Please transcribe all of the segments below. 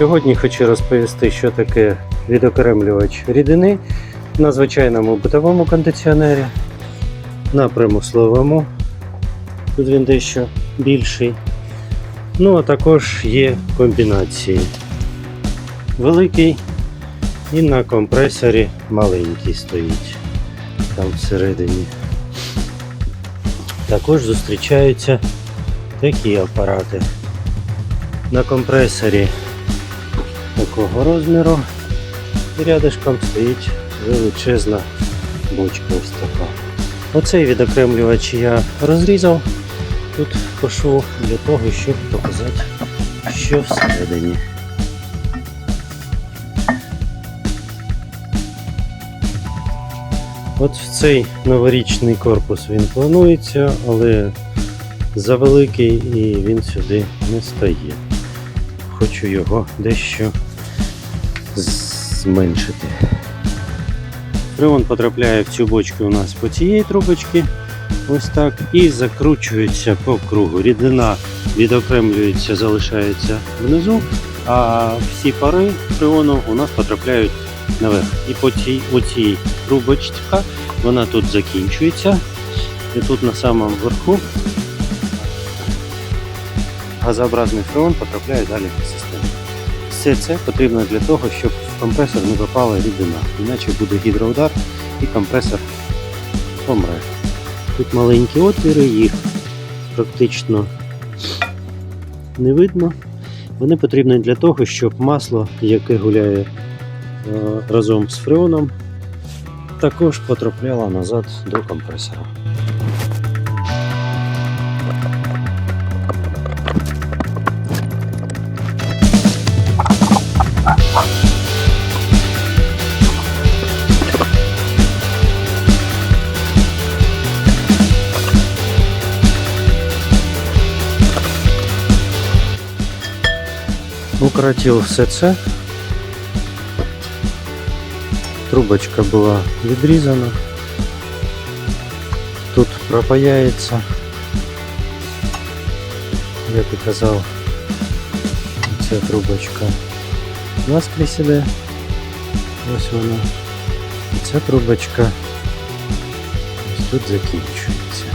Сьогодні хочу розповісти, що таке відокремлювач рідини на звичайному битовому кондиціонері, на примусливому. Тут він дещо більший. Ну, а також є комбінації. Великий і на компресорі маленький стоїть там всередині. Також зустрічаються такі апарати. На компресорі такого розміру і рядышком стоїть величезна бочка ось така. Оцей відокремлювач я розрізав тут по шву для того, щоб показати, що всередині. От в цей новорічний корпус він планується, але завеликий і він сюди не стає. Хочу його дещо зменшити. Фреон потрапляє в цю бочку у нас по цієї трубочки. Ось так. І закручується по кругу. Рідина відокремлюється, залишається внизу, а всі пари фреону у нас потрапляють наверх. І по цій оцій трубочка вона тут закінчується. І тут на самому верху газообразний фреон потрапляє далі в систему. Все це потрібно для того, щоб в компресор не попала рідина. Іначе буде гідроудар і компресор помре. Тут маленькі отвіри, їх практично не видно. Вони потрібні для того, щоб масло, яке гуляє е, разом з фреоном, також потрапляло назад до компресора. Укоротив все це. Трубочка була відрізана. Тут пропаяється. Як і казав, ця трубочка наскрізь іде. Ось вона. І ця трубочка ось тут закінчується.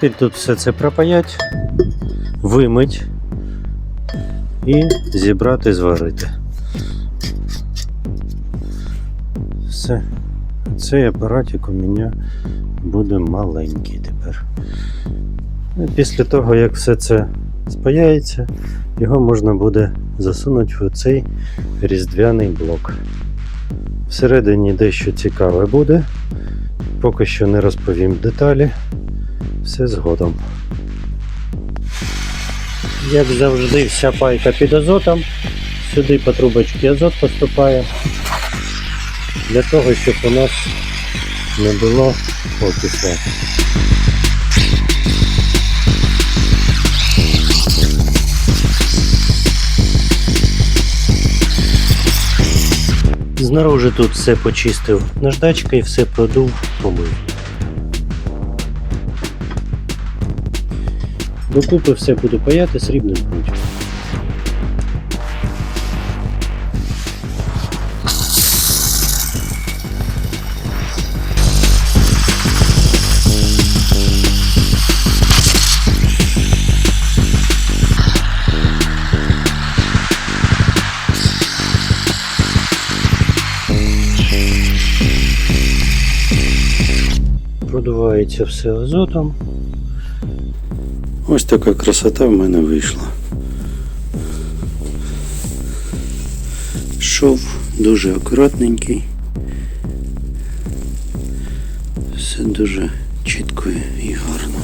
Тепер тут все це пропаять, вимить і зібрати, зварити. Все. Цей апаратик у мене буде маленький тепер. І після того, як все це спаяється, його можна буде засунути в цей різдвяний блок. Всередині дещо цікаве буде. Поки що не розповім деталі. Все згодом. Як завжди, вся пайка під азотом. Сюди по трубочці азот поступає. Для того, щоб у нас не було окису. Знаружи тут все почистив наждачкою, все продув, помив. Докупи все буду паяти срібним прутом. Продувається все азотом. Ось така красота в мене вийшла. Шов дуже акуратненький. Все дуже чітко і гарно.